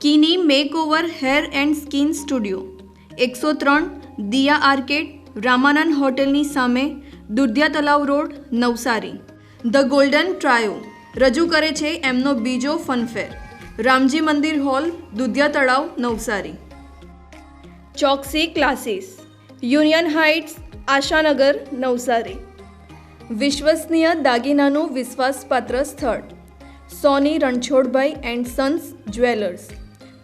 કિની makeover hair and skin studio, એકસો ત્રણ, Diya arcade, Ramanand હોટેલની સામે, Dudhiya Talav road, Navsari. The golden trio, રજૂ કરે છે એમનો બીજો ફનફેર. રામજી મંદિર hall, Dudhiya Talav, Navsari. Choksi classes, union heights, Ashanagar, Navsari. વિશ્વસનીય દાગીનાનું વિશ્વાસપાત્ર સ્થળ, Soni Ranchhodbhai and sons jewellers.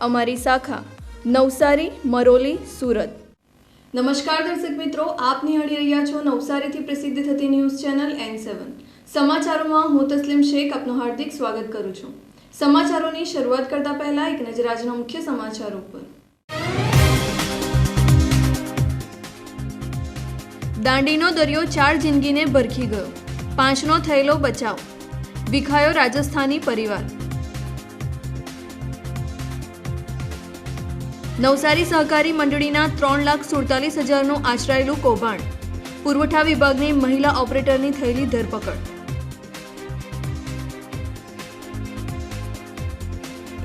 અમારી શાખા નવસારી મરોલી સુરત. નમસ્કાર દર્શક મિત્રો આપ નિહાળી રહ્યા છો નવસારીથી પ્રસિદ્ધ થતી ન્યૂઝ ચેનલ એન સેવન સમાચારોમાં હું તસ્લીમ શેખ આપનું હાર્દિક સ્વાગત કરું છું. સમાચારોની શરૂઆત કરતા પહેલા એક નજર આજના મુખ્ય સમાચારો પર દાંડીનો દરિયો ચાર જિંદગીને ભરખી ગયો. પાંચનો થયેલો બચાવ. વિખાયો રાજસ્થાની પરિવાર. નવસારી સહકારી મંડળીના ત્રણ લાખ સુડતાલીસ હજારનું આચરાયેલું કૌભાંડ. પુરવઠા વિભાગની મહિલા ઓપરેટરની થયેલી ધરપકડ.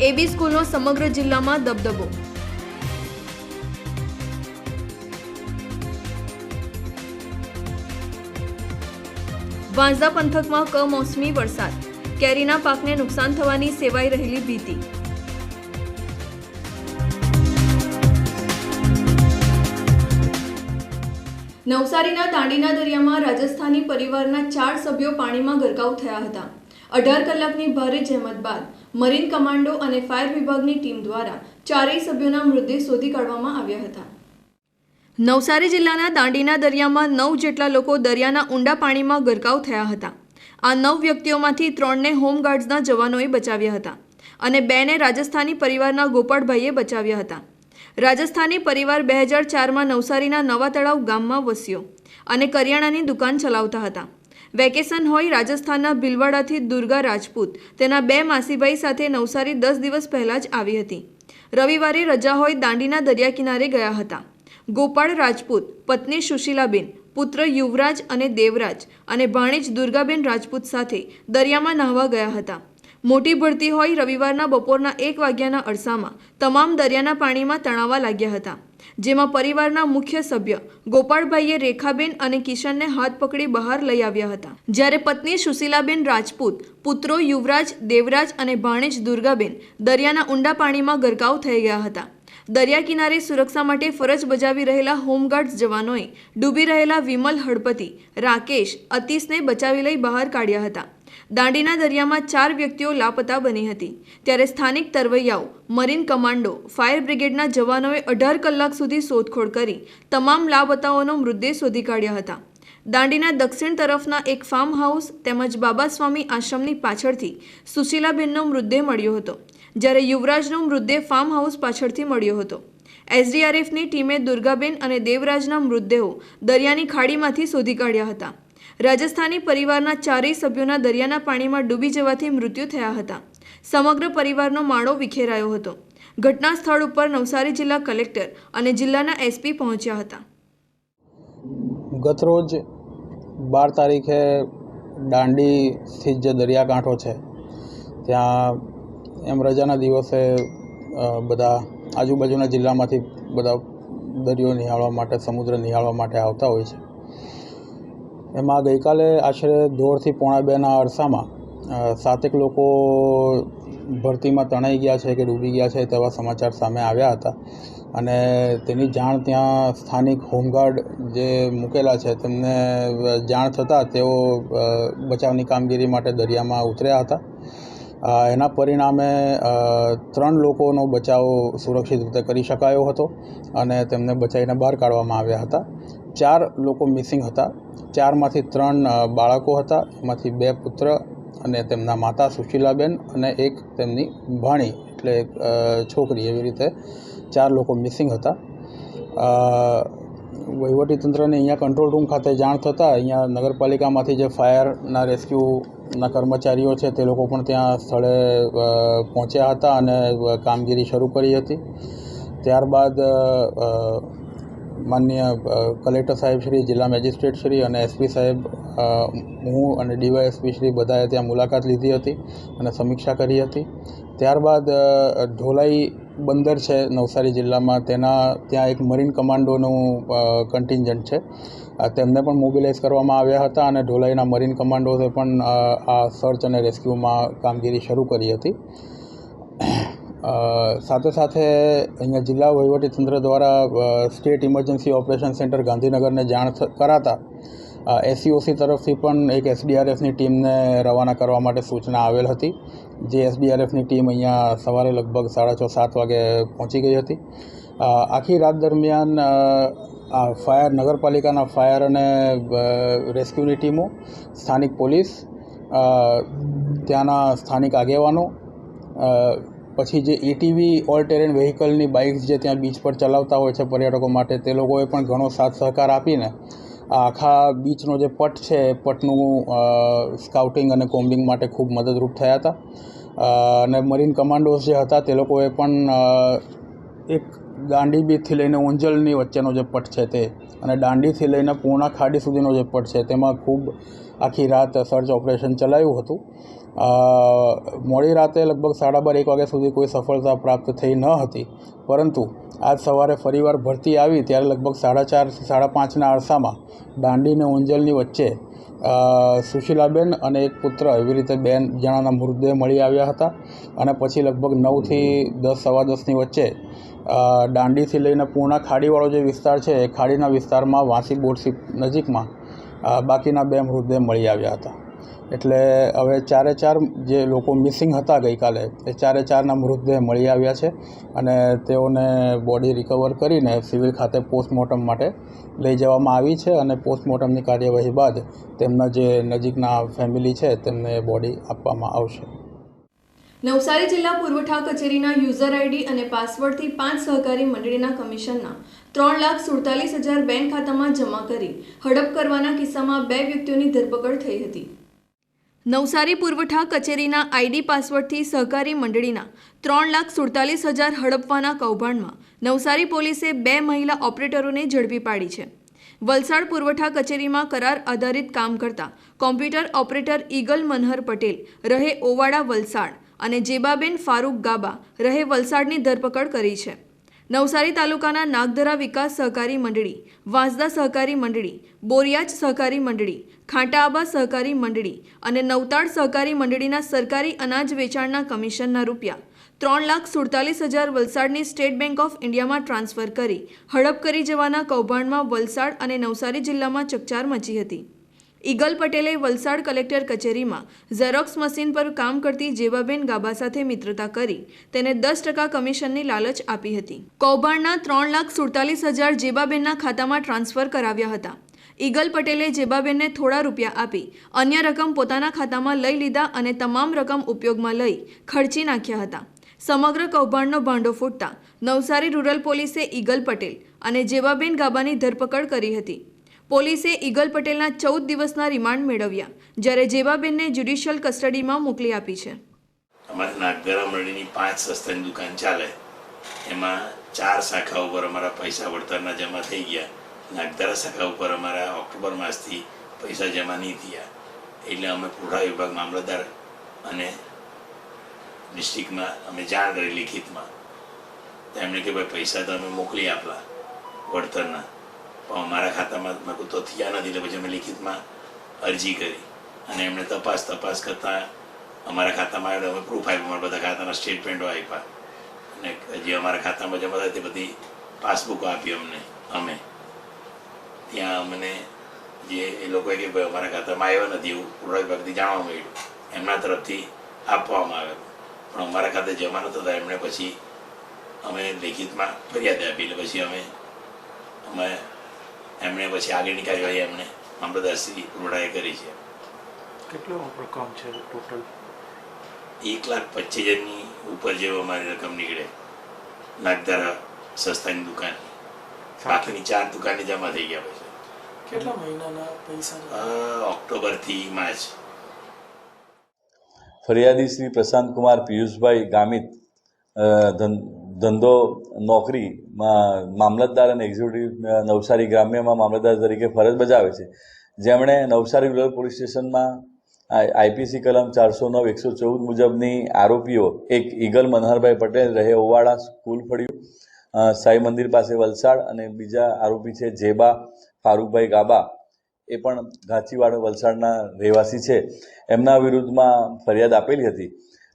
એબી સ્કૂલનો સમગ્ર જિલ્લામાં દબદબો. વાંઝા પંથકમાં કમોસમી વરસાદ. કેરીના પાકને નુકસાન થવાની સેવાઈ રહેલી ભીતિ. નવસારીના દાંડીના દરિયામાં રાજસ્થાની પરિવારના ચાર સભ્યો પાણીમાં ગરકાવ થયા હતા. અઢાર કલાકની ભારે જહેમત બાદ મરીન કમાન્ડો અને ફાયર વિભાગની ટીમ દ્વારા ચારેય સભ્યોના મૃતદેહ શોધી કાઢવામાં આવ્યા હતા. નવસારી જિલ્લાના દાંડીના દરિયામાં નવ જેટલા લોકો દરિયાના ઊંડા પાણીમાં ગરકાવ થયા હતા. આ નવ વ્યક્તિઓમાંથી ત્રણને હોમગાર્ડ્સના જવાનોએ બચાવ્યા હતા અને બેને રાજસ્થાની પરિવારના ગોપાળભાઈએ બચાવ્યા હતા. રાજસ્થાની પરિવાર બે હજાર ચારમાં નવસારીના નવા તળાવ ગામમાં વસ્યો અને કરિયાણાની દુકાન ચલાવતા હતા. વેકેશન હોય રાજસ્થાનના ભીલવાડાથી દુર્ગા રાજપૂત. તેના બે માસીભાઈ સાથે નવસારી દસ દિવસ પહેલાં જ આવી હતી. રવિવારે રજા હોય દાંડીના દરિયા કિનારે ગયા હતા. ગોપાળ રાજપૂત, પત્ની સુશીલાબેન, પુત્ર યુવરાજ અને દેવરાજ અને ભાણેજ દુર્ગાબેન રાજપૂત સાથે દરિયામાં નહાવા ગયા હતા. મોટી ભરતી હોય રવિવારના બપોરના એક વાગ્યાના અરસામાં તમામ દરિયાના પાણીમાં તણાવા લાગ્યા હતા, જેમાં પરિવારના મુખ્ય સભ્ય ગોપાળભાઈએ રેખાબેન અને કિશનને હાથ પકડી બહાર લઈ આવ્યા હતા. જ્યારે પત્ની સુશીલાબેન રાજપૂત, પુત્રો યુવરાજ, દેવરાજ અને ભાણેજ દુર્ગાબેન દરિયાના ઊંડા પાણીમાં ગરકાવ થઈ ગયા હતા. દરિયા કિનારે સુરક્ષા માટે ફરજ બજાવી રહેલા હોમગાર્ડ્સ જવાનોએ ડૂબી રહેલા વિમલ હળપતિ, રાકેશ, અતીશને બચાવી લઈ બહાર કાઢ્યા હતા. દાંડીના દરિયામાં ચાર વ્યક્તિઓ લાપતા બની હતી. ત્યારે સ્થાનિક તરવૈયાઓ, મરીન કમાન્ડો, ફાયર બ્રિગેડના જવાનોએ અઢાર કલાક સુધી શોધખોળ કરી તમામ લાપતાઓનો મૃતદેહ શોધી કાઢ્યા હતા. દાંડીના દક્ષિણ તરફના એક ફાર્મ હાઉસ તેમજ બાબા સ્વામી આશ્રમની પાછળથી સુશીલાબેનનો મૃતદેહ મળ્યો હતો, જ્યારે યુવરાજનો મૃતદેહ ફાર્મ હાઉસ પાછળથી મળ્યો હતો. એસડીઆરએફની ટીમે દુર્ગાબેન અને દેવરાજના મૃતદેહો દરિયાની ખાડીમાંથી શોધી કાઢ્યા હતા. રાજસ્થાની પરિવારના ચારેય સભ્યોના દરિયાના પાણીમાં ડૂબી જવાથી મૃત્યુ થયા હતા. સમગ્ર પરિવારનો માળો વિખેરાયો હતો. ઘટના સ્થળ ઉપર નવસારી જિલ્લા કલેક્ટર અને જિલ્લાના એસપી પહોંચ્યા હતા. ગતરોજ બાર તારીખે દાંડીથી જે દરિયાકાંઠો છે, ત્યાં એમ રજાના દિવસે બધા આજુબાજુના જિલ્લામાંથી બધા દરિયો નિહાળવા માટે, સમુદ્ર નિહાળવા માટે આવતા હોય છે. એમાં ગઈકાલે આશરે દોઢથી પોણા બેના અરસામાં સાતેક લોકો ભરતીમાં તણાઈ ગયા છે કે ડૂબી ગયા છે તેવા સમાચાર સામે આવ્યા હતા. અને તેની જાણ ત્યાં સ્થાનિક હોમગાર્ડ જે મૂકેલા છે તેમને જાણ થતાં તેઓ બચાવની કામગીરી માટે દરિયામાં ઉતર્યા હતા. એના પરિણામે ત્રણ લોકોનો બચાવ સુરક્ષિત રીતે કરી શકાયો હતો અને તેમને બચાવીને બહાર કાઢવામાં આવ્યા હતા. ચાર લોકો મિસિંગ હતા. ચારમાંથી ત્રણ બાળકો હતા. એમાંથી બે પુત્ર અને તેમના માતા સુશીલાબેન અને એક તેમની ભાણી એટલે એક છોકરી એવી રીતે ચાર લોકો મિસિંગ હતા. વહીવટીતંત્રને અહીંયા કંટ્રોલ રૂમ ખાતે જાણ થતાં અહીંયા નગરપાલિકામાંથી જે ફાયરના રેસ્ક્યુના કર્મચારીઓ છે તે લોકો પણ ત્યાં સ્થળે પહોંચ્યા હતા અને કામગીરી શરૂ કરી હતી. ત્યારબાદ માનનીય કલેક્ટર સાહેબ શ્રી, જિલ્લા મેજિસ્ટ્રેટ શ્રી અને એસપી સાહેબ હું અને ડીવાયએસપી શ્રી બધાએ ત્યાં મુલાકાત લીધી હતી અને સમીક્ષા કરી હતી. ત્યારબાદ ઢોલાઈ બંદર છે નવસારી જિલ્લામાં, તેના, ત્યાં એક મરીન કમાન્ડોનું કન્ટિન્જન્ટ છે. તેમને પણ મોબિલાઇઝ કરવામાં આવ્યા હતા અને ઢોલાઈના મરીન કમાન્ડોએ પણ આ સર્ચ અને રેસ્ક્યુમાં કામગીરી શરૂ કરી હતી. સાથે સાથે અહીંયા જિલ્લા વહીવટીતંત્ર દ્વારા સ્ટેટ ઇમરજન્સી ઓપરેશન સેન્ટર ગાંધીનગરને જાણ કરાતા એસસીઓસી તરફથી પણ એક એસડીઆરએફની ટીમને રવાના કરવા માટે સૂચના આવેલ હતી, જે એસડીઆરએફની ટીમ અહીંયા સવારે લગભગ સાડા છ, સાત વાગે પહોંચી ગઈ હતી. આખી રાત દરમિયાન આ ફાયર, નગરપાલિકાના ફાયર અને રેસ્ક્યુની ટીમો, સ્થાનિક પોલીસ ત્યાંના સ્થાનિક આગેવાનો પછી જે એટીવી ઓલ ટેરેન વ્હીકલની બાઇક્સ જે ત્યાં બીચ પર ચલાવતા હોય છે પર્યટકો માટે, તે લોકોએ પણ ઘણો સાથ સહકાર આપીને આ આખા બીચનો જે પટ છે, એ પટનું સ્કાઉટિંગ અને કોમ્બિંગ માટે ખૂબ મદદરૂપ થયા હતા. અને મરીન કમાન્ડોઝ જે હતા, તે લોકોએ પણ એક દાંડી બીચથી લઈને ઊંજલની વચ્ચેનો જે પટ છે તે. અને દાંડીથી લઈને પૂર્ણા ખાડી સુધીનો જે પટ છે તેમાં ખૂબ આખી રાત સર્ચ ઓપરેશન ચલાવ્યું હતું. મોડી રાતે લગભગ સાડા બાર, એક વાગ્યા સુધી કોઈ સફળતા પ્રાપ્ત થઈ ન હતી. પરંતુ આજ સવારે ફરીવાર ભરતી આવી ત્યારે લગભગ સાડા ચાર સાડા પાંચના અરસામાં દાંડી અને ઓંજલની વચ્ચે સુશીલાબેન અને એક પુત્ર એવી રીતે બે જણાના મૃતદેહ મળી આવ્યા હતા અને પછી લગભગ નવથી દસ, સવા દસની વચ્ચે દાંડીથી લઈને પૂર્ણા ખાડીવાળો જે વિસ્તાર છે એ ખાડીના વિસ્તારમાં વાંસી બોરસી નજીકમાં બાકીના બે મૃતદેહ મળી આવ્યા હતા. એટલે હવે ચારે ચાર જે લોકો મિસિંગ હતા ગઈકાલે, એ ચારે ચારના મૃતદેહ મળી આવ્યા છે અને તેઓને બોડી રિકવર કરીને સિવિલ ખાતે પોસ્ટમોર્ટમ માટે લઈ જવામાં આવી છે અને પોસ્ટમોર્ટમની કાર્યવાહી બાદ તેમના જે નજીકના ફેમિલી છે તેમને બોડી આપવામાં આવશે. નવસારી જિલ્લા પુરવઠા કચેરીના યુઝર આઈડી અને પાસવર્ડથી પાંચ સહકારી મંડળીના કમિશનના ત્રણ લાખ સુડતાલીસ હજાર બેંક ખાતામાં જમા કરી હડપ કરવાના કિસ્સામાં બે વ્યક્તિઓની ધરપકડ થઈ હતી. નવસારી પુરવઠા કચેરીના આઈડી પાસવર્ડથી સહકારી મંડળીના ત્રણ લાખ સુડતાલીસ હજાર હડપવાના કૌભાંડમાં નવસારી પોલીસે બે મહિલા ઓપરેટરોને ઝડપી પાડી છે. વલસાડ પુરવઠા કચેરીમાં કરાર આધારિત કામ કરતા કોમ્પ્યુટર ઓપરેટર ઈગલ મનહર પટેલ રહે ઓવાડા વલસાડ અને જેબાબેન ફારૂક ગાબા રહે વલસાડની ધરપકડ કરી છે. નવસારી તાલુકાના નાગધરા વિકાસ સહકારી મંડળી, વાંસદા સહકારી મંડળી, બોરિયાજ સહકારી મંડળી ખાંટાઆબા સહકારી મંડળી અને નવતાડ સહકારી મંડળીના સરકારી અનાજ વેચાણના કમિશનના રૂપિયા ત્રણ લાખ સુડતાલીસ હજાર વલસાડની સ્ટેટ બેંક ઓફ ઇન્ડિયામાં ટ્રાન્સફર કરી હડપ કરી જવાના કૌભાંડમાં વલસાડ અને નવસારી જિલ્લામાં ચકચાર મચી હતી. ઈગલ પટેલે વલસાડ કલેક્ટર કચેરીમાં ઝેરોક્સ મશીન પર કામ કરતી જેવાબેન ગાબા સાથે મિત્રતા કરી તેને દસ ટકા કમિશનની લાલચ આપી હતી. કૌભાંડના ત્રણ લાખ સુડતાલીસ હજાર જેબાબેનના ખાતામાં ટ્રાન્સફર કરાવ્યા હતા. ઈગલ પટેલે જેબાબેનને થોડા રૂપિયા આપી, અન્ય રકમ પોતાના ખાતામાં લઈ લીધા અને તમામ રકમ ઉપયોગમાં લઈ ખર્ચી નાખ્યા હતા. સમગ્ર કૌભાંડનો ભાંડો ફૂટતા નવસારી રૂરલ પોલીસે ઈગલ પટેલ અને જેબાબેન ગાબાની ધરપકડ કરી હતી. પોલીસે ઈગલ પટેલના ચૌદ દિવસના રિમાન્ડ મેળવ્યા, જ્યારે જેબાબેનને જ્યુડિશિયલ કસ્ટડીમાં મોકલી આપી છે. દુકાન ચાલે. એમાં ચાર શાખા ઉપર અમારા પૈસા વળતરના જમા થઈ ગયા. નાગદરા શાખા ઉપર અમારા ઓક્ટોબર માસથી પૈસા જમા નહીં થયા. એટલે અમે પુરવઠા વિભાગ મામલતદાર અને ડિસ્ટ્રિક્ટમાં અમે જાણ કરી લિખિતમાં. તેમણે કે ભાઈ, પૈસા અમે મોકલી આપલા વળતરના. પણ અમારા ખાતામાં મેં કીધું, તો થયા નથી. એટલે પછી અમે લિખિતમાં અરજી કરી. અને એમણે તપાસ તપાસ કરતાં અમારા ખાતામાં આવ્યો. અમે પ્રૂફ આપ્યું. અમારા બધા ખાતાના સ્ટેટમેન્ટો આપ્યા. અને જે અમારા ખાતામાં જમા થાય તે બધી પાસબુકો આપી અમને, અમે. ત્યાં અમને જે એ લોકોએ કે ભાઈ અમારા ખાતામાં આવ્યો નથી એવું. પુરવઠા ભાગથી જાણવા મળ્યું એમના તરફથી આપવામાં આવ્યો. પણ અમારા ખાતે જમા નતો થતા એમણે પછી અમે લેખિતમાં ફરિયાદ આપી એટલે પછી અમે અમે એમણે પછી આગળની કાર્યવાહી એમણે મામલતદારશ્રી પુરવઠાએ કરી છે. કેટલો રકમ છે ટોટલ? એક લાખ પચીસ હજારની ઉપર જેવો અમારી રકમ નીકળે. નાગધારા સસ્તાની દુકાન. બાકીની ચાર દુકાને જમા થઈ ગયા પૈસા કેટલા મહિનાના પૈસા ઓક્ટોબરથી માર્ચ ફરિયાદી શ્રી પ્રશાંત કુમાર પિયુષભાઈ ગામિત ધંધો નોકરીમાં મામલતદાર અને એક્ઝિક્યુટિવ નવસારી ગ્રામ્યમાં મામલતદાર તરીકે ફરજ બજાવે છે જેમણે નવસારી રૂરલ પોલીસ સ્ટેશનમાં આઈપીસી કલમ ચારસો નવ એકસો ચૌદ મુજબની આરોપીઓ એક ઈગલ મનહરભાઈ પટેલ રહે ઓવાડા સ્કૂલ ફળ્યું સાંઈ સાઈ મંદિર પાસે વલસાડ અને બીજા આરોપી છે જેબા ફારૂકભાઈ ગાબા એ પણ ઘાચીવાડ વલસાડના રહેવાસી છે. એમના વિરુદ્ધમાં ફરિયાદ આપેલી હતી.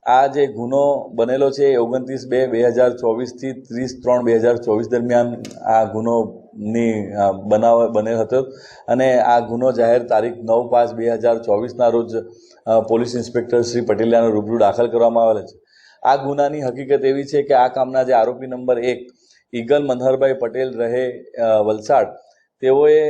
આ જે ગુનો બનેલો છે એ ઓગણત્રીસ બે બે હજાર ચોવીસથી ત્રીસ ત્રણ બે હજાર ચોવીસ દરમિયાન આ ગુનોની બનાવ બનેલ હતો અને આ ગુનો જાહેર તારીખ નવ પાંચ બે હજાર ચોવીસના રોજ પોલીસ ઇન્સ્પેક્ટર શ્રી પટેલિયાનો રૂબરૂ દાખલ કરવામાં આવેલ છે. આ ગુનાની હકીકત એવી છે કે આ કામના જે આરોપી નંબર એક ઈગલ મનહરભાઈ પટેલ રહે વલસાડ તેઓએ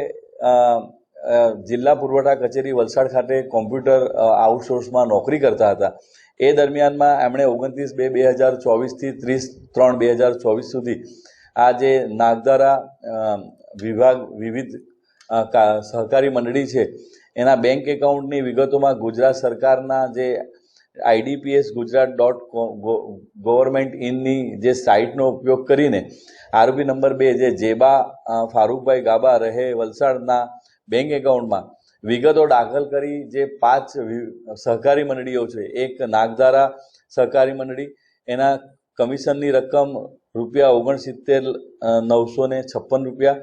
જિલ્લા પુરવઠા કચેરી વલસાડ ખાતે કોમ્પ્યુટર આઉટસોર્સમાં નોકરી કરતા હતા. એ દરમિયાનમાં એમણે ઓગણત્રીસ બે બે હજાર ચોવીસથી ત્રીસ ત્રણ, બે હજાર ચોવીસ સુધી આ જે નાગદારા વિભાગ વિવિધ સહકારી મંડળી છે, એના બેંક એકાઉન્ટની વિગતોમાં ગુજરાત સરકારના જે આઈડીપીએસ ગુજરાત ડોટ ગવર્મેન્ટ ઇનની જે સાઇટનો ઉપયોગ કરીને આરોપી નંબર બે જે જેબા ફારૂકભાઈ ગાબા રહે વલસાડના બેંક એકાઉન્ટમાં વિગતો દાખલ કરી જે પાંચ સહકારી મંડળીઓ છે, એક નાગધારા સહકારી મંડળી, એના કમિશનની રકમ રૂપિયા ઓગણસિત્તેર નવસો ને છપ્પન રૂપિયા,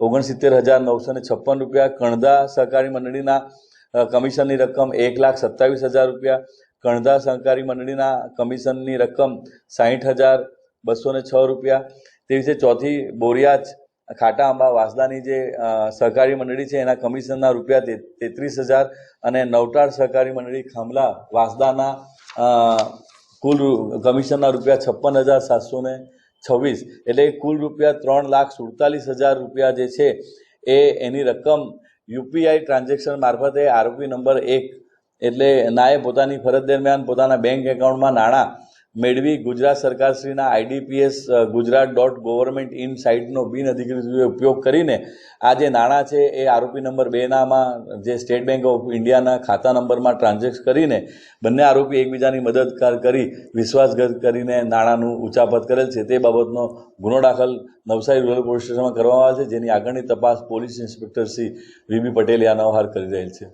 ઓગણસિત્તેર હજાર નવસો ને છપ્પન રૂપિયા, કણધા સહકારી મંડળીના કમિશનની રકમ એક લાખ સત્તાવીસ હજાર રૂપિયા કણધા સહકારી મંડળીના કમિશનની રકમ સાહીઠ હજાર બસો છ રૂપિયા. તેવી રીતે ચોથી બોરિયાજ ખાટા આંબા વાસદાની જે સહકારી મંડળી છે, એના કમિશનના રૂપિયા તેત્રીસ હજાર અને નવટાળ સહકારી મંડળી ખાંભલા વાસદાના કુલ કમિશનના રૂપિયા છપ્પન હજાર સાતસો ને છવ્વીસ. એટલે કુલ રૂપિયા ત્રણ લાખ સુડતાલીસ હજાર રૂપિયા જે છે, એ એની રકમ યુપીઆઈ ટ્રાન્ઝેક્શન મારફતે આરોપી નંબર એક એટલે નાએ પોતાની ફરજ દરમિયાન પોતાના બેંક એકાઉન્ટમાં નાણાં મેળવી Gujarat સરકારશ્રીના IDPS Gujarat dot government in સાઇટનો બિન અધિકૃત ઉપયોગ કરીને આ જે નાણાં છે એ આરોપી નંબર બેનામાં જે સ્ટેટ બેંક ઓફ ઇન્ડિયાના ખાતા નંબરમાં ટ્રાન્ઝેક્ટ કરીને બંને આરોપી એકબીજાની મદદ કરી વિશ્વાસઘાત કરીને નાણાંનું ઉચાપત કરેલ છે. તે બાબતનો ગુનો દાખલ નવસારી રૂરલ પોલીસ સ્ટેશનમાં કરવામાં આવે છે. જેની આગળની તપાસ police inspector Shri VB Patel યાનવહાર કરી રહેલ છે.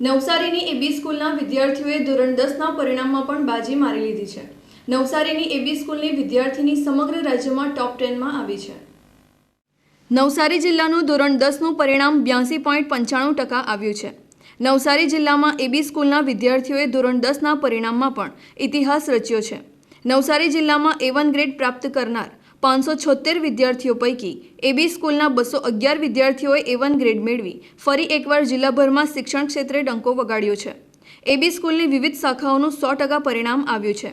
નવસારીની એબી સ્કૂલના વિદ્યાર્થીઓએ ધોરણ દસના પરિણામમાં પણ બાજી મારી લીધી છે. નવસારીની એબી સ્કૂલની વિદ્યાર્થીની સમગ્ર રાજ્યમાં ટોપ ટેનમાં આવી છે. નવસારી જિલ્લાનું ધોરણ દસનું પરિણામ બ્યાસી પોઈન્ટ પંચાણું ટકા આવ્યું છે. નવસારી જિલ્લામાં એબી સ્કૂલના વિદ્યાર્થીઓએ ધોરણ દસના પરિણામમાં પણ ઇતિહાસ રચ્યો છે. નવસારી જિલ્લામાં એ વન ગ્રેડ પ્રાપ્ત કરનાર પાંચસો છોતેર વિદ્યાર્થીઓ પૈકી એબી સ્કૂલના બસો અગિયાર વિદ્યાર્થીઓએ એ વન ગ્રેડ મેળવી ફરી એકવાર જિલ્લાભરમાં શિક્ષણ ક્ષેત્રે ડંકો વગાડ્યો છે. એબી સ્કૂલની વિવિધ શાખાઓનું સો ટકા પરિણામ આવ્યું છે.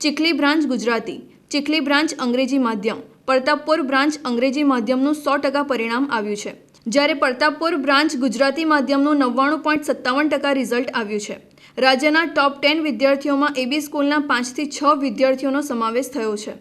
ચીખલી બ્રાન્ચ ગુજરાતી, ચીખલી બ્રાન્ચ અંગ્રેજી માધ્યમ, પ્રતાપપુર બ્રાન્ચ અંગ્રેજી માધ્યમનું સો ટકા પરિણામ આવ્યું છે. જ્યારે પ્રતાપપુર બ્રાન્ચ ગુજરાતી માધ્યમનું નવ્વાણું પોઈન્ટ સત્તાવન ટકા રિઝલ્ટ આવ્યું છે. રાજ્યના ટોપ ટેન વિદ્યાર્થીઓમાં એબી સ્કૂલના પાંચથી છ વિદ્યાર્થીઓનો સમાવેશ થયો છે.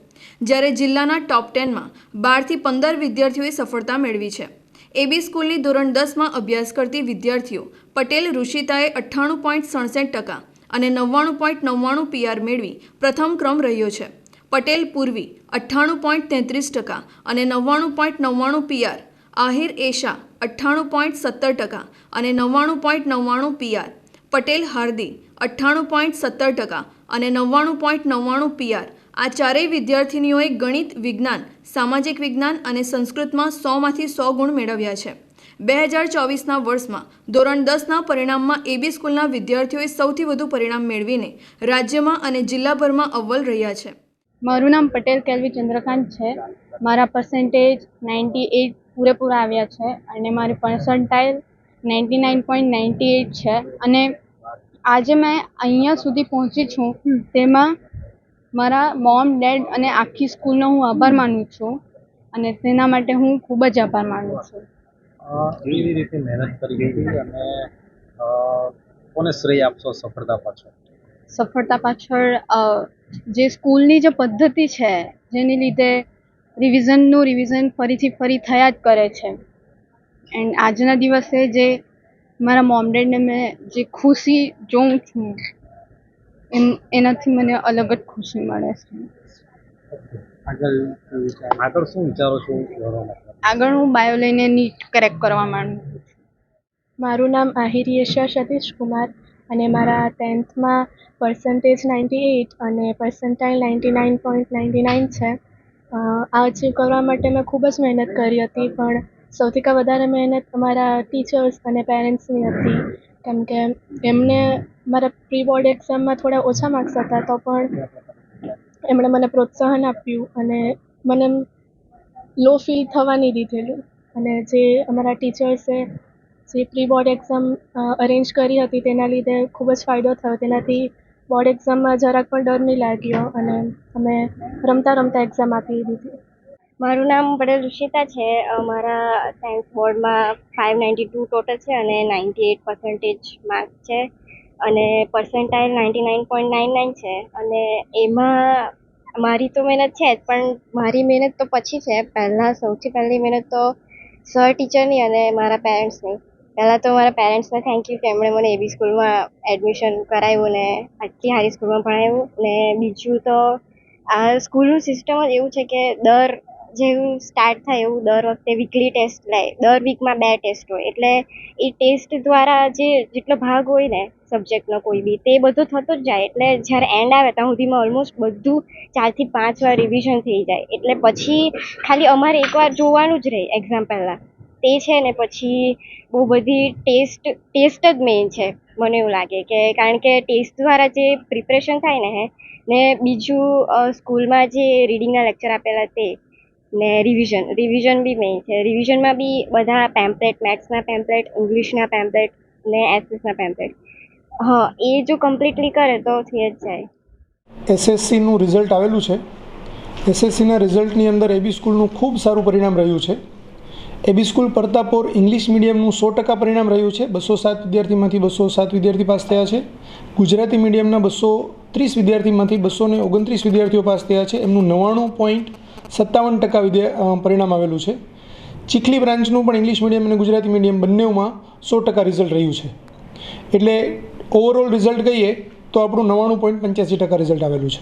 જ્યારે જિલ્લાના ટોપ ટેનમાં બારથી પંદર વિદ્યાર્થીઓએ સફળતા મેળવી છે. એબી સ્કૂલની ધોરણ દસમાં અભ્યાસ કરતી વિદ્યાર્થીઓ પટેલ, ઋષિતાએ અઠ્ઠાણું પોઈન્ટ સડસઠ ટકા અને નવ્વાણું પોઈન્ટ નવ્વાણું પીઆર મેળવી પ્રથમ ક્રમ રહ્યો છે. પટેલ પૂર્વી અઠ્ઠાણું પોઈન્ટ તેત્રીસ ટકા અને નવ્વાણું પોઈન્ટ નવ્વાણું પીઆર આહિર એશા અઠ્ઠાણું પોઈન્ટ સત્તર ટકા અને નવ્વાણું પોઈન્ટ નવ્વાણું પીઆર પટેલ હાર્દી અઠ્ઠાણું પોઈન્ટ સત્તર ટકા અને નવ્વાણું પોઈન્ટ નવ્વાણું પીઆર આ ચારેય વિદ્યાર્થિનીઓએ ગણિત, વિજ્ઞાન, સામાજિક વિજ્ઞાન અને સંસ્કૃતમાં સોમાંથી સો ગુણ મેળવ્યા છે. બે હજાર ચોવીસના વર્ષમાં ધોરણ દસના પરિણામમાં એબી સ્કૂલના વિદ્યાર્થીઓએ સૌથી વધુ પરિણામ મેળવીને રાજ્યમાં અને જિલ્લાભરમાં અવ્વલ રહ્યા છે. મારું નામ પટેલ કેલ્વી ચંદ્રકાંત છે. મારા પર્સન્ટેજ નાઇન્ટી એઇટ પૂરેપૂરા આવ્યા છે અને મારી percentile ninety nine point ninety eight છે. અને આજે મેં અહીંયા સુધી પહોંચી છું તેમાં મારા મોમ ડેડ અને આખી સ્કૂલનો હું આભાર માનું છું અને તેના માટે હું ખૂબ જ આભાર માનું છું. કેવી રીતે મહેનત કરી હતી અને કોને શ્રેય આપશો સફળતા પાછળ? સફળતા પાછળ જે સ્કૂલની જે પદ્ધતિ છે જેની લીધે રિવિઝનનું રિવિઝન ફરીથી ફરી થયા જ કરે છે. એન્ડ આજના દિવસે જે મારા મોમ ડેડને મેં જે ખુશી જોઉં છું એનાથી મને અલગ જ ખુશી મળે છે. આગળ શું આગળ શું વિચારો છો આગળ હું બાયો લઈને નીટ ક્રેક કરવા માંગુ છું. મારું નામ આહિર યશા સતીશ કુમાર અને મારા ટેન્થમાં પર્સન્ટેજ નાઇન્ટી એઇટ અને percentile ninety nine point ninety nine છે આ અચીવ કરવા માટે મેં ખૂબ જ મહેનત કરી હતી પણ સૌથી વધારે મહેનત અમારા ટીચર્સ અને પેરેન્ટ્સની હતી. કેમ કે એમને મારા પ્રી બોર્ડ એક્ઝામમાં થોડા ઓછા માર્ક્સ હતા તો પણ એમણે મને પ્રોત્સાહન આપ્યું અને મને લો ફીલ થવા નહીં દીધેલું અને જે અમારા ટીચર્સે જે પ્રી બોર્ડ એક્ઝામ અરેન્જ કરી હતી તેના લીધે ખૂબ જ ફાયદો થયો. તેનાથી બોર્ડ એક્ઝામમાં જરાક પણ ડર નહીં લાગ્યો અને અમે રમતા રમતા એક્ઝામ આપી દીધી. મારું નામ પટેલ ઋષિતા છે. અમારા સાયન્સ બોર્ડમાં ફાઇવ નાઇન્ટી ટુ ટોટલ છે અને નાઇન્ટી એટ પર્સન્ટેજ માર્ક છે. અને percentile ninety nine point nine nine છે. અને એમાં મારી તો મહેનત છે જ, પણ મારી મહેનત તો પછી છે. પહેલાં સૌથી પહેલી મહેનત તો સર ટીચરની અને મારા પેરેન્ટ્સની પહેલાં તો મારા પેરેન્ટ્સને થેન્ક યુ કે એમણે મને એબી સ્કૂલમાં એડમિશન કરાવ્યું ને આટલી સારી સ્કૂલમાં ભણાવ્યું. ને બીજું તો આ સ્કૂલનું સિસ્ટમ જ એવું છે કે દર જેવું સ્ટાર્ટ થાય એવું દર વખતે વીકલી ટેસ્ટ લે દર વીકમાં બે ટેસ્ટ હોય. એટલે એ ટેસ્ટ દ્વારા જે જેટલો ભાગ હોય ને સબ્જેક્ટનો કોઈ બી, તે બધું થતું જ જાય. એટલે જ્યારે એન્ડ આવે ત્યાં સુધીમાં ઓલમોસ્ટ બધું ચારથી પાંચ વાર રિવિઝન થઈ જાય. એટલે પછી ખાલી અમારે એકવાર જોવાનું જ રહે એક્ઝામ પહેલાં. તે છે ને પછી બહુ બધી ટેસ્ટ ટેસ્ટ જ મેઇન છે. મને એવું લાગે કે કારણ કે ટેસ્ટ દ્વારા જે પ્રિપરેશન થાય ને ને બીજું સ્કૂલમાં જે રીડિંગના લેક્ચર આપેલા તે ને રિવિઝન રિવિઝન બી મેઇન છે. રિવિઝનમાં બી બધા પેમ્પલેટ મેથ્સના પેમ્પલેટ ઇંગ્લિશના પેમ્પલેટ ને એસએસના પેમ્પલેટ હા, એ જો કમ્પ્લીટલી કરે તો થઈ જ જાય. એસએસસીનું રિઝલ્ટ આવેલું છે. એસએસસીના રિઝલ્ટની અંદર એબી સ્કૂલનું ખૂબ સારું પરિણામ રહ્યું છે. એબી સ્કૂલ પરતાપોર ઇંગ્લિશ મીડિયમનું સો ટકા પરિણામ રહ્યું છે. બસો સાત વિદ્યાર્થીમાંથી બસો સાત વિદ્યાર્થી પાસ થયા છે. ગુજરાતી મીડિયમના બસો ત્રીસ વિદ્યાર્થીમાંથી બસો ઓગણત્રીસ વિદ્યાર્થીઓ પાસ થયા છે. એમનું નવ્વાણું પોઈન્ટ સત્તાવન ટકા વિદ્યા પરિણામ આવેલું છે. ચીખલી બ્રાન્ચનું પણ ઇંગ્લિશ મીડિયમ અને ગુજરાતી મીડિયમ બંનેમાં સો ટકા રિઝલ્ટ રહ્યું છે. એટલે ઓવરઓલ રિઝલ્ટ કહીએ તો આપણું નવ્વાણું પોઈન્ટ પંચ્યાસી ટકા રિઝલ્ટ આવેલું છે.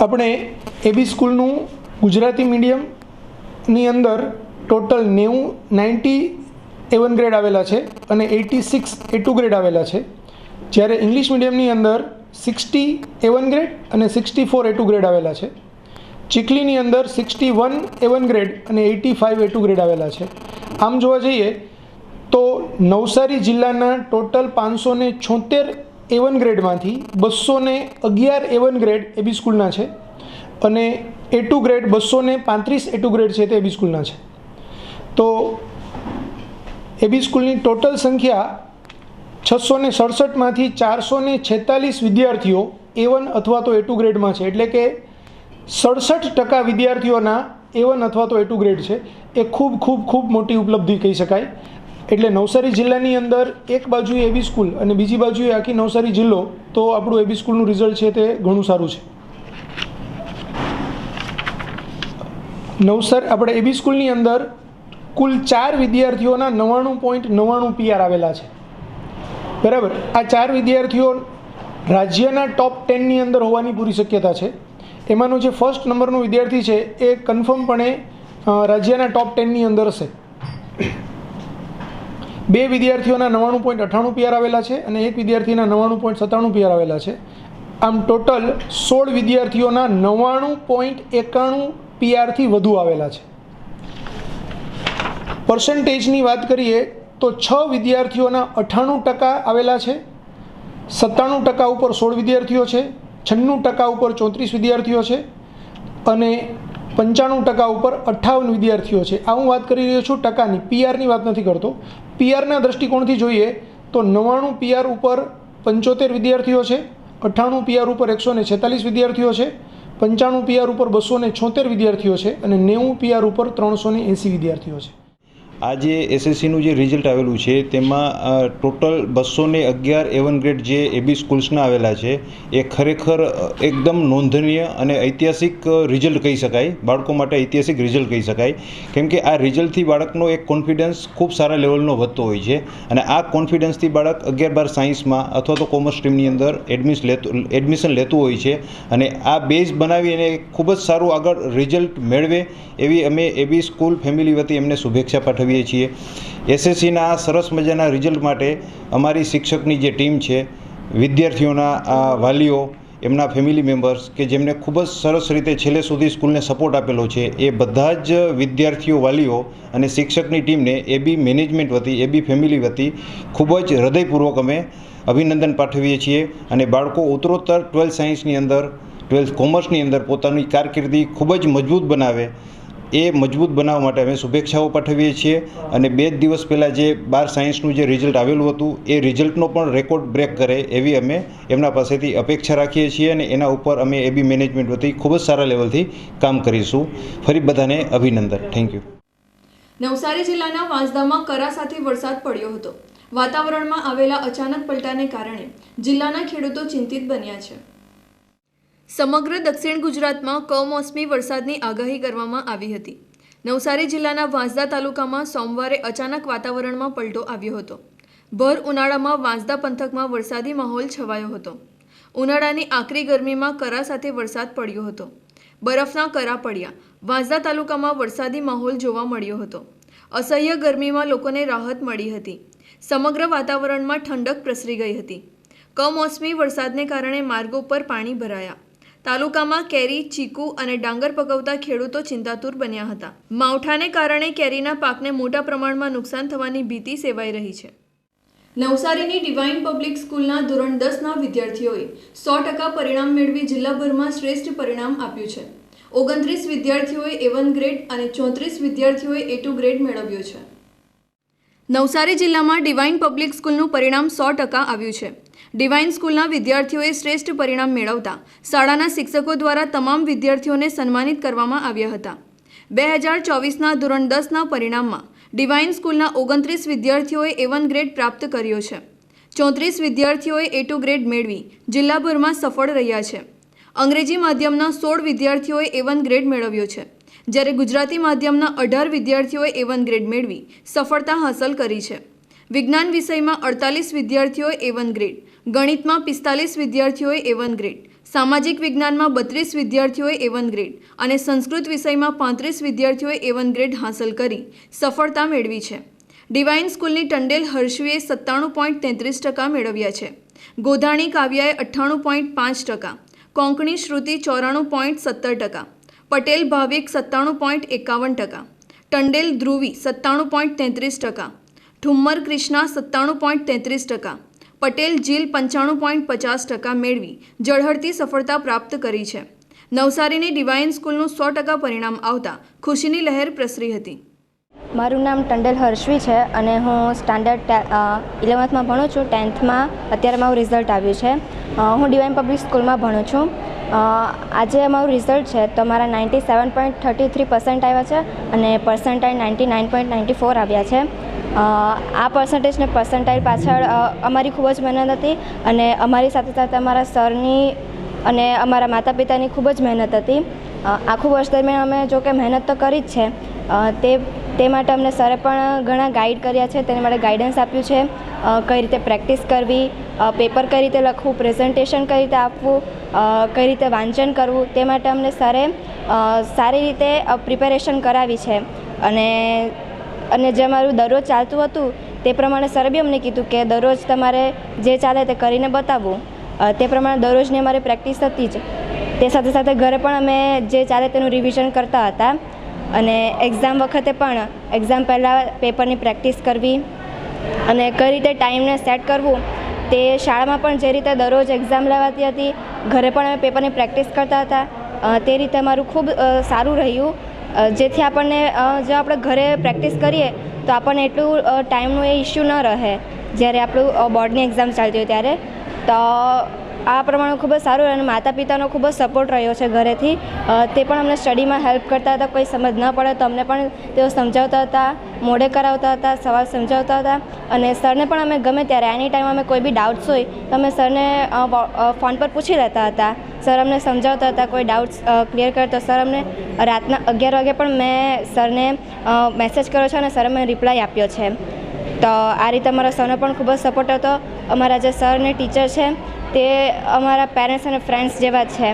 આપણે એબી સ્કૂલનું ગુજરાતી મીડિયમની અંદર ટોટલ નેવું નાઇન્ટી એવન ગ્રેડ આવેલા છે અને eighty six A two grade આવેલા છે. જ્યારે ઇંગ્લિશ મીડિયમની અંદર સિક્સટી એવન ગ્રેડ અને sixty four A two grade આવેલા છે. ચીખલીની અંદર sixty one A one grade અને eighty five A two grade આવેલા છે. આમ જોવા જઈએ તો નવસારી જિલ્લાના ટોટલ પાંચસો ને છોતેર એવન ગ્રેડમાંથી બસો ને અગિયાર એવન ગ્રેડ એબી સ્કૂલના છે અને એ ટુ ગ્રેડ બસો ને પાંત્રીસ એ ટુ ગ્રેડ છે તે એબી સ્કૂલના છે. તો એબી સ્કૂલની ટોટલ સંખ્યા છસો ને સડસઠમાંથી ચારસો ને છેતાલીસ વિદ્યાર્થીઓ એ વન અથવા તો એ ટુ ગ્રેડમાં છે. એટલે કે સડસઠ ટકા વિદ્યાર્થીઓના એ વન અથવા તો એ ગ્રેડ છે, એ ખૂબ ખૂબ ખૂબ મોટી ઉપલબ્ધિ કહી શકાય. એટલે નવસારી જિલ્લાની અંદર એક બાજુએ એબી સ્કૂલ અને બીજી બાજુએ આખી નવસારી જિલ્લો, તો આપણું એબી સ્કૂલનું રિઝલ્ટ છે તે ઘણું સારું છે. નવસર, આપણે એબી સ્કૂલની અંદર કુલ ચાર વિદ્યાર્થીઓના નવ્વાણું પોઈન્ટ નવ્વાણું પીઆર આવેલા છે. બરાબર? આ ચાર વિદ્યાર્થીઓ રાજ્યના ટોપ ટેનની અંદર હોવાની પૂરી શક્યતા છે. એમાંનો જે ફર્સ્ટ નંબરનો વિદ્યાર્થી છે, એ કન્ફર્મપણે રાજ્યના ટોપ ટેનની અંદર હશે બે વિદ્યાર્થીઓના નવ્વાણું પોઈન્ટ અઠ્ઠાણું પીઆર આવેલા છે અને એક વિદ્યાર્થીના નવ્વાણું પોઈન્ટ સત્તાણું પીઆર આવેલા છે. આમ ટોટલ સોળ વિદ્યાર્થીઓના નવ્વાણું પોઈન્ટ એકાણું પીઆરથી વધુ આવેલા છે. પર્સન્ટેજની વાત કરીએ, તો છ વિદ્યાર્થીઓના અઠ્ઠાણું ટકા આવેલા છે. સત્તાણું ટકા ઉપર સોળ વિદ્યાર્થીઓ છે. છન્નું ટકા ઉપર ચોત્રીસ વિદ્યાર્થીઓ છે અને પંચાણું ટકા ઉપર અઠ્ઠાવન વિદ્યાર્થીઓ છે. આ હું વાત કરી રહ્યો છું ટકાની. પીઆરની વાત નથી કરતો. પીઆરના દૃષ્ટિકોણથી જોઈએ તો નવ્વાણું પીઆર ઉપર પંચોતેર વિદ્યાર્થીઓ છે, અઠ્ઠાણું પીઆર ઉપર એકસો ને છેતાલીસ વિદ્યાર્થીઓ છે, પંચાણું પીઆર ઉપર બસો ને છોતેર વિદ્યાર્થીઓ છે અને નેવું પીઆર ઉપર ત્રણસો ને એંસી વિદ્યાર્થીઓ છે. આ જે એસએસસીનું જે રિઝલ્ટ આવેલું છે, તેમાં ટોટલ બસો ને અગિયાર એવન ગ્રેડ જે એબી સ્કૂલ્સના આવેલા છે, એ ખરેખર એકદમ નોંધનીય અને ઐતિહાસિક રિઝલ્ટ કહી શકાય. બાળકો માટે ઐતિહાસિક રિઝલ્ટ કહી શકાય. કેમ કે આ રિઝલ્ટથી બાળકનો એક કોન્ફિડન્સ ખૂબ સારા લેવલનો વધતો હોય છે અને આ કોન્ફિડન્સથી બાળક અગિયાર બાર સાયન્સમાં અથવા તો કોમર્સ સ્ટ્રીમની અંદર એડમિશ લેતું એડમિશન લેતું હોય છે અને આ બેઝ બનાવી અને ખૂબ જ સારું આગળ રિઝલ્ટ મેળવે એવી અમે એબી સ્કૂલ ફેમિલી વતી એમને શુભેચ્છા પાઠવીએ છીએ. એસએસસીના આ સરસ મજાના રિઝલ્ટ માટે અમારી શિક્ષકની જે ટીમ છે, વિદ્યાર્થીઓના વાલીઓ, એમના ફેમિલી મેમ્બર્સ કે જેમને ખૂબ જ સરસ રીતે છેલ્લે સુધી સ્કૂલને સપોર્ટ આપેલો છે, એ બધા જ વિદ્યાર્થીઓ, વાલીઓ અને શિક્ષકની ટીમને એબી મેનેજમેન્ટ વતી એબી ફેમિલી વતી ખૂબ જ હૃદયપૂર્વક અમે અભિનંદન પાઠવીએ છીએ અને બાળકો ઉત્તરોત્તર ટ્વેલ્થ સાયન્સની અંદર ટ્વેલ્થ કોમર્સની અંદર પોતાની કારકિર્દી ખૂબ જ મજબૂત બનાવે એ મજબૂત બનાવવા માટે અમે શુભેચ્છાઓ પાઠવીએ છીએ. અને બે જ દિવસ પહેલાં જે બાર સાયન્સનું જે રિઝલ્ટ આવેલું હતું, એ રિઝલ્ટનો પણ રેકોર્ડ બ્રેક કરે એવી અમે એમના પાસેથી અપેક્ષા રાખીએ છીએ અને એના ઉપર અમે એબી મેનેજમેન્ટ વતી ખૂબ જ સારા લેવલથી કામ કરીશું. ફરી બધાને અભિનંદન. થેન્ક યુ નવસારી જિલ્લાના વાંસદામાં કરા સાથે વરસાદ પડ્યો હતો. વાતાવરણમાં આવેલા અચાનક પલટાને કારણે જિલ્લાના ખેડૂતો ચિંતિત બન્યા છે. સમગ્ર દક્ષિણ ગુજરાતમાં કમોસમી વરસાદની આગાહી કરવામાં આવી હતી. નવસારી જિલ્લાના વાંસદા તાલુકામાં સોમવારે અચાનક વાતાવરણમાં પલટો આવ્યો હતો. ભર ઉનાળામાં વાંસદા પંથકમાં વરસાદી માહોલ છવાયો હતો. ઉનાળાની આકરી ગરમીમાં કરા સાથે વરસાદ પડ્યો હતો. બરફના કરા પડ્યા. વાંસદા તાલુકામાં વરસાદી માહોલ જોવા મળ્યો હતો. અસહ્ય ગરમીમાં લોકોને રાહત મળી હતી. સમગ્ર વાતાવરણમાં ઠંડક પ્રસરી ગઈ હતી. કમોસમી વરસાદને કારણે માર્ગો પર પાણી ભરાયા. તાલુકામાં કેરી, ચીકુ અને ડાંગર પકવતા ખેડૂતો ચિંતાતુર બન્યા હતા. માવઠાને કારણે કેરીના પાકને મોટા પ્રમાણમાં નુકસાન થવાની ભીતિ સેવાઈ રહી છે. નવસારીની ડિવાઇન પબ્લિક સ્કૂલના ધોરણ દસના વિદ્યાર્થીઓએ સો ટકા પરિણામ મેળવી જિલ્લાભરમાં શ્રેષ્ઠ પરિણામ આપ્યું છે. ઓગણત્રીસ વિદ્યાર્થીઓએ એ વન ગ્રેડ અને ચોત્રીસ વિદ્યાર્થીઓએ એ ટુ ગ્રેડ મેળવ્યો છે. નવસારી જિલ્લામાં ડિવાઇન પબ્લિક સ્કૂલનું પરિણામ સો ટકા આવ્યું છે. ડિવાઇન સ્કૂલના વિદ્યાર્થીઓએ શ્રેષ્ઠ પરિણામ મેળવતા શાળાના શિક્ષકો દ્વારા તમામ વિદ્યાર્થીઓને સન્માનિત કરવામાં આવ્યા હતા. બે હજાર ચોવીસના ધોરણ દસના પરિણામમાં ડિવાઇન સ્કૂલના ઓગણત્રીસ વિદ્યાર્થીઓએ એવન ગ્રેડ પ્રાપ્ત કર્યો છે. ચોત્રીસ વિદ્યાર્થીઓએ એ ટુ ગ્રેડ મેળવી જિલ્લાભરમાં સફળ રહ્યા છે. અંગ્રેજી માધ્યમના સોળ વિદ્યાર્થીઓએ એ વન ગ્રેડ મેળવ્યો છે. જ્યારે ગુજરાતી માધ્યમના અઢાર વિદ્યાર્થીઓએ એ વન ગ્રેડ મેળવી સફળતા હાંસલ કરી છે. વિજ્ઞાન વિષયમાં અડતાલીસ વિદ્યાર્થીઓએ એ વન ગ્રેડ ગણિતમાં પિસ્તાલીસ વિદ્યાર્થીઓએ એવન ગ્રેડ સામાજિક વિજ્ઞાનમાં બત્રીસ વિદ્યાર્થીઓએ એવન ગ્રેડ અને સંસ્કૃત વિષયમાં પાંત્રીસ વિદ્યાર્થીઓએ એવન ગ્રેડ હાંસલ કરી સફળતા મેળવી છે. ડિવાઇન સ્કૂલની ટંડેલ હર્ષવીએ સત્તાણું પોઈન્ટ તેત્રીસ ટકા મેળવ્યા છે. ગોધાણી કાવ્યાએ અઠ્ઠાણું પોઈન્ટ પાંચ ટકા. કોંકણી શ્રુતિ ચોરાણું પોઈન્ટ સત્તર ટકા. પટેલ ભાવિક સત્તાણું પોઈન્ટ એકાવન ટકા. ટંડેલ ધ્રુવી સત્તાણું પોઈન્ટ તેત્રીસ ટકા. ઠુમ્મર ક્રિષ્ના સત્તાણું પોઈન્ટ તેત્રીસ ટકા. પટેલ જીલ પંચાણું પોઈન્ટ પચાસ ટકા મેળવી ઝળહળતી સફળતા પ્રાપ્ત કરી છે. નવસારીની ડિવાઇન સ્કૂલનું સો ટકા પરિણામ આવતા ખુશીની લહેર પ્રસરી હતી. મારું નામ ટંડેલ હર્ષવી છે અને હું સ્ટાન્ડર્ડ ઇલેવન્થમાં ભણું છું. ટેન્થમાં અત્યારે મારું રિઝલ્ટ આવ્યું છે. હું ડિવાઇન પબ્લિક સ્કૂલમાં ભણું છું. આજે મારું રિઝલ્ટ છે તો મારા ninety seven point thirty three percent આવ્યા છે અને percentile ninety nine point ninety four આવ્યા છે. આ પર્સન્ટેજ ને પર્સન્ટાઇલ પાછળ અમારી ખૂબ જ મહેનત હતી અને અમારી સાથે સાથે અમારા સરની અને અમારા માતા પિતાની ખૂબ જ મહેનત હતી. આખું વર્ષ દરમિયાન અમે જો કે મહેનત તો કરી જ છે. તે તે માટે અમને સરે પણ ઘણા ગાઈડ કર્યા છે, તેને માટે ગાઈડન્સ આપ્યું છે. કઈ રીતે પ્રેક્ટિસ કરવી પેપર કઈ રીતે લખવું પ્રેઝન્ટેશન કઈ રીતે આપવું કઈ રીતે વાંચન કરવું, તે માટે અમને સરે સારી રીતે પ્રિપેરેશન કરાવી છે. અને અને જે મારું દરરોજ ચાલતું હતું, તે પ્રમાણે સરે બી અમને કીધું કે દરરોજ તમારે જે ચાલે તે કરીને બતાવવું તે પ્રમાણે દરરોજની અમારી પ્રેક્ટિસ થતી જ. તે સાથે સાથે ઘરે પણ અમે જે ચાલે તેનું રિવિઝન કરતા હતા. અને એક્ઝામ વખતે પણ એક્ઝામ પહેલાં પેપરની પ્રેક્ટિસ કરવી અને કઈ રીતે ટાઈમને સેટ કરવું, તે શાળામાં પણ જે રીતે દરરોજ એક્ઝામ લેવાતી હતી, ઘરે પણ અમે પેપરની પ્રેક્ટિસ કરતા હતા. તે રીતે અમારું ખૂબ સારું રહ્યું. જેથી આપણને જો આપણે ઘરે પ્રેક્ટિસ કરીએ, તો આપણને એટલું ટાઈમનું એ ઇસ્યુ ન રહે. જ્યારે આપણું બોર્ડની એક્ઝામ ચાલતી હોય ત્યારે, તો આ પ્રમાણે ખૂબ જ સારું અને માતા પિતાનો ખૂબ જ સપોર્ટ રહ્યો છે ઘરેથી. તે પણ અમને સ્ટડીમાં હેલ્પ કરતા હતા, કોઈ સમજ ન પડે તો અમને પણ તેઓ સમજાવતા હતા, મોઢે કરાવતા હતા, સવાલ સમજાવતા હતા. અને સરને પણ અમે ગમે ત્યારે એની ટાઈમ અમે કોઈ બી ડાઉટ્સ હોય, તો અમે સરને ફોન પર પૂછી લેતા હતા. સર અમને સમજાવતા હતા, કોઈ ડાઉટ્સ ક્લિયર કરે તો સર અમને રાતના અગિયાર વાગે પણ મેં સરને મેસેજ કર્યો છે અને સર મને રિપ્લાય આપ્યો છે. તો આ રીતે અમારા સરનો પણ ખૂબ જ સપોર્ટ હતો. અમારા જે સર ને ટીચર છે તે અમારા પેરેન્ટ્સ અને ફ્રેન્ડ્સ જેવા છે.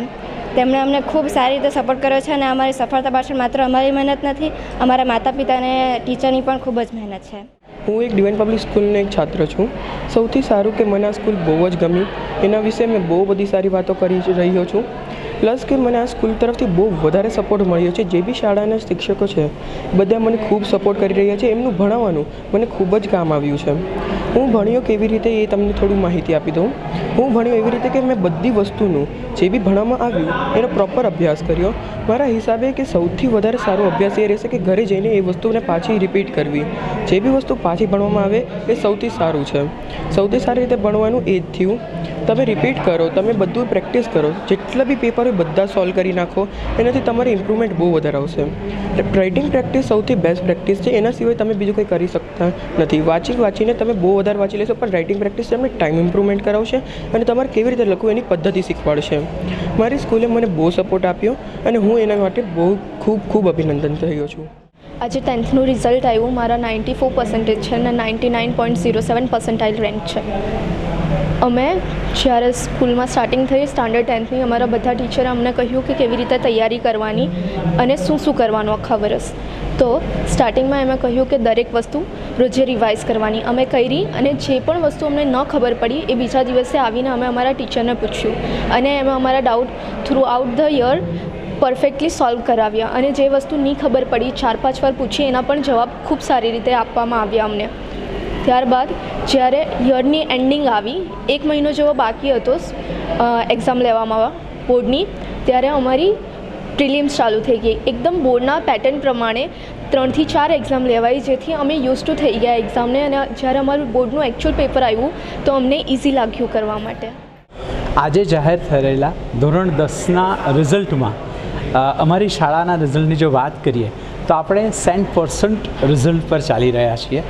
તેમણે અમને ખૂબ સારી રીતે સપોર્ટ કર્યો છે અને અમારી સફળતા પાછળ માત્ર અમારી મહેનત નથી, અમારા માતા પિતા અને ટીચરની પણ ખૂબ જ મહેનત છે. હું એક ડિવાઇન પબ્લિક સ્કૂલનો એક છાત્ર છું. સૌથી સારું કે મને આ સ્કૂલ બહુ જ ગમી એના વિશે મેં બહુ બધી સારી વાતો કરી રહ્યો છું. પ્લસ કે મને આ સ્કૂલ તરફથી બહુ વધારે સપોર્ટ મળ્યો છે, જે બી શાળાના શિક્ષકો છે. બધા મને ખૂબ સપોર્ટ કરી રહ્યા છે, એમનું ભણાવવાનું મને ખૂબ જ કામ આવ્યું છે. હું ભણ્યો કેવી રીતે એ તમને થોડું માહિતી આપી દઉં. હું ભણ્યો એવી રીતે કે મેં બધી વસ્તુનું, જે બી ભણવામાં આવ્યું, એનો પ્રોપર અભ્યાસ કર્યો. મારા હિસાબે કે સૌથી વધારે સારો અભ્યાસ એ રહેશે કે ઘરે જઈને એ વસ્તુને પાછી રિપીટ કરવી. જે બી વસ્તુ પાછી ભણવામાં આવે, એ સૌથી સારું છે. સૌથી સારી રીતે ભણવાનું એ જ થયું. તમે રિપીટ કરો, તમે બધું પ્રેક્ટિસ કરો, જેટલા બી પેપર હોય બધા સોલ્વ કરી નાખો, એનાથી તમારી ઇમ્પ્રુવમેન્ટ બહુ વધારે આવશે. રાઇટિંગ પ્રેક્ટિસ સૌથી બેસ્ટ પ્રેક્ટિસ છે. એના સિવાય તમે બીજું કંઈ કરી શકતા નથી. વાંચી વાંચીને તમે બહુ વધારે વાંચી લેશો, પણ રાઇટિંગ પ્રેક્ટિસ તમને ટાઈમ ઇમ્પ્રુવમેન્ટ કરાવશે અને તમારે કેવી રીતે લખવું એની પદ્ધતિ શીખવાડશે. મારી સ્કૂલે મને બહુ સપોર્ટ આપ્યો અને હું એના માટે બહુ ખૂબ ખૂબ અભિનંદન થયો છું. આજે ટેન્થનું રિઝલ્ટ આવ્યું, મારા નાઇન્ટી ફોર પર્સન્ટેજ છે અને ninety nine point zero seven percentile rank છે. અમે જ્યારે સ્કૂલમાં સ્ટાર્ટિંગ થઈ સ્ટાન્ડર્ડ ટેન્થની અમારા બધા ટીચરે અમને કહ્યું કે કેવી રીતે તૈયારી કરવાની અને શું શું કરવાનું આખા વર્ષ. તો સ્ટાર્ટિંગમાં એમાં કહ્યું કે દરેક વસ્તુ રોજે રિવાઇઝ કરવાની. અમે કરી અને જે પણ વસ્તુ અમને ન ખબર પડી એ બીજા દિવસે આવીને અમે અમારા ટીચરને પૂછ્યું. અને એમાં અમારા doubt throughout the year perfectly solve કરાવ્યા. અને જે વસ્તુ નહીં ખબર પડી, ચાર પાંચ વાર પૂછી, એના પણ જવાબ ખૂબ સારી રીતે આપવામાં આવ્યા અમને. ત્યારબાદ જ્યારે યરની એન્ડિંગ આવી, એક મહિનો જેવો બાકી હતો એક્ઝામ લેવામાં બોર્ડની ત્યારે અમારી પ્રિલિમ્સ ચાલુ થઈ ગઈ. એકદમ બોર્ડના પેટર્ન પ્રમાણે ત્રણથી ચાર એક્ઝામ લેવાઈ જેથી અમે યુઝ ટુ થઈ ગયા એક્ઝામને અને જ્યારે અમારું બોર્ડનું એકચ્યુઅલ પેપર આવ્યું, તો અમને ઇઝી લાગ્યું કરવા માટે. આજે જાહેર થયેલા ધોરણ દસના રિઝલ્ટમાં અમારી શાળાના રિઝલ્ટની જો વાત કરીએ, તો આપણે સેન્ટ પર્સન્ટ રિઝલ્ટ પર ચાલી રહ્યા છીએ.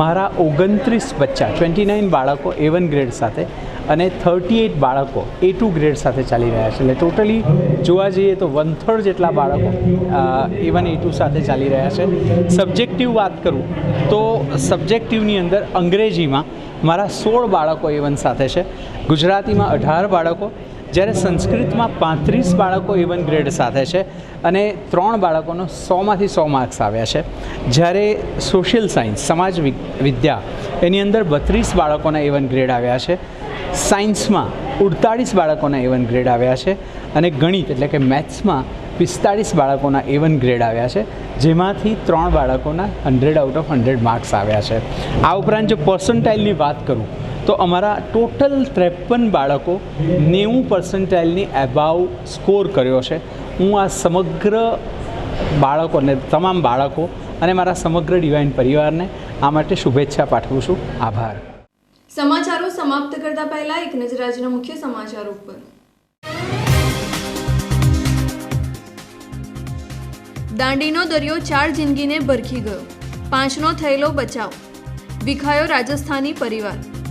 મારા ઓગણત્રીસ બચ્ચા ટ્વેન્ટી નાઇન બાળકો એ વન ગ્રેડ સાથે અને થર્ટી એઇટ બાળકો એ ટુ ગ્રેડ સાથે ચાલી રહ્યા છે. એટલે ટોટલી જોવા જઈએ તો વન થર્ડ જેટલા બાળકો એ વન એ ટુ સાથે ચાલી રહ્યા છે. સબ્જેક્ટિવ વાત કરું તો સબ્જેક્ટિવની અંદર અંગ્રેજીમાં મારા સોળ બાળકો એ વન સાથે છે. ગુજરાતીમાં અઢાર બાળકો જ્યારે સંસ્કૃતમાં પાંત્રીસ બાળકો ઇવન ગ્રેડ સાથે છે અને ત્રણ બાળકોનો સોમાંથી સો માર્ક્સ આવ્યા છે. જ્યારે સોશિયલ સાયન્સ સમાજ વિદ્યા, એની અંદર બત્રીસ બાળકોના ઇવન ગ્રેડ આવ્યા છે. સાયન્સમાં ઉડતાળીસ બાળકોના ઇવન ગ્રેડ આવ્યા છે અને ગણિત એટલે કે મેથ્સમાં પિસ્તાળીસ બાળકોના એવન ગ્રેડ આવ્યા છે, જેમાંથી ત્રણ બાળકોના hundred out of hundred marks આવ્યા છે. આ ઉપરાંત જો પર્સન્ટાઇલની વાત કરું તો અમારા ટોટલ ત્રેપન બાળકો નેવું પર્સન્ટાઇલની એબાવ સ્કોર કર્યો છે. હું આ સમગ્ર બાળકોને તમામ બાળકો અને મારા સમગ્ર ડિવાઇન પરિવારને આ માટે શુભેચ્છા પાઠવું છું. આભાર. સમાચારો સમાપ્ત કરતા પહેલા એક નજર આજના મુખ્ય સમાચારો ઉપર. દાંડીનો દરિયો ચાર જિંદગીને ભરખી ગયો. પાંચનો થયેલો બચાવ. વિખાયો રાજસ્થાની પરિવાર.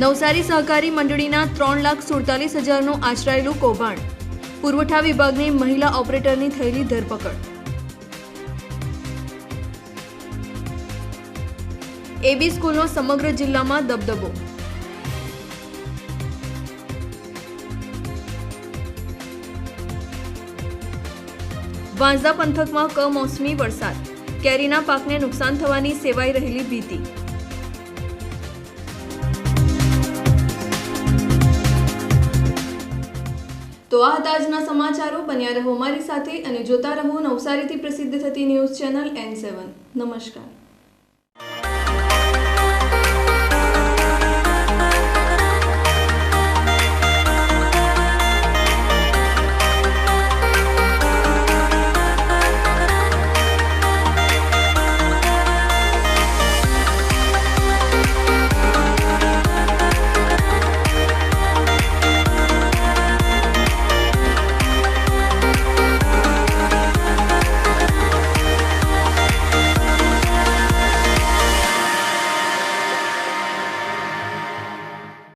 નવસારી સહકારી મંડળીના ત્રણ લાખ સુડતાલીસ હજારનું આચરાયેલું કૌભાંડ. પુરવઠા વિભાગની મહિલા ઓપરેટરની થયેલી ધરપકડ. એબી સ્કૂલનો સમગ્ર જિલ્લામાં દબદબો. વાંઝા પંથકમાં કમોસમી વરસાદ. કેરીના પાકને નુકસાન થવાની સેવાઈ રહેલી ભીતિ. તો આ હતા આજના સમાચારો. બન્યા રહો અમારી સાથે અને જોતા રહો નવસારીથી પ્રસિદ્ધ થતી ન્યૂઝ ચેનલ એન સેવન. નમસ્કાર.